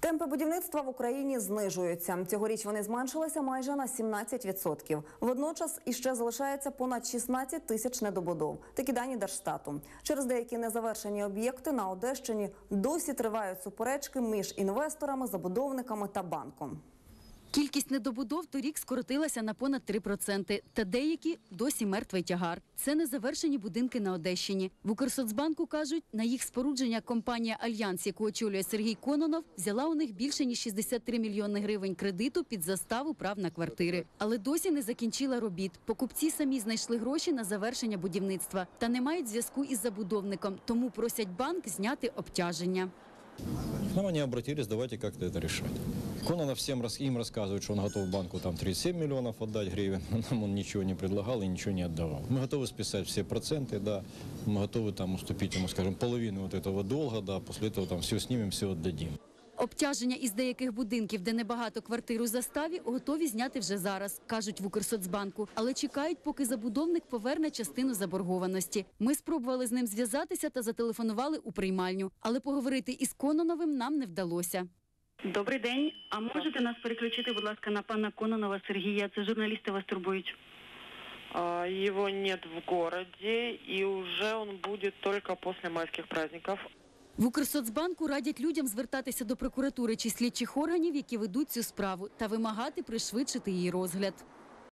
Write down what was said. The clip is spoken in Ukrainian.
Темпи будівництва в Україні знижуються. Цьогоріч вони зменшилися майже на 17%. Водночас іще залишається понад 16 тисяч недобудов. Такі дані Держстату. Через деякі незавершені об'єкти на Одещині досі тривають суперечки між інвесторами, забудовниками та банком. Кількість недобудов торік скоротилася на понад 3%, та деякі досі мертвий тягар. Це незавершені будинки на Одещині. В Укрсоцбанку кажуть, на їх спорудження компанія Альянс, яку очолює Сергій Кононов, взяла у них більше ніж 63 мільйони гривень кредиту під заставу прав на квартири. Але досі не закінчила робіт. Покупці самі знайшли гроші на завершення будівництва та не мають зв'язку із забудовником, тому просять банк зняти обтяження. К нам они обратились, давайте как-то это решать. Кононов всем рас- им рассказывает, что он готов банку там 37 миллионов отдать гривен, но нам он ничего не предлагал и ничего не отдавал. Мы готовы списать все проценты, да, мы готовы там уступить ему, скажем, половину вот этого долга, да, после этого там все снимем, все отдадим. Обтяження із деяких будинків, де небагато квартир у заставі, готові зняти вже зараз, кажуть в Укрсоцбанку, але чекають, поки забудовник поверне частину заборгованості. Ми спробували з ним зв'язатися та зателефонували у приймальню, але поговорити із Кононовим нам не вдалося. Добрий день. А можете нас переключити, будь ласка, на пана Кононова Сергія? Це журналісти вас турбують. А, Его нет в городе, и уже он будет только после майских праздников. В Укрсоцбанку радять людям звертатися до прокуратури чи слідчих органів, які ведуть цю справу, та вимагати пришвидшити її розгляд.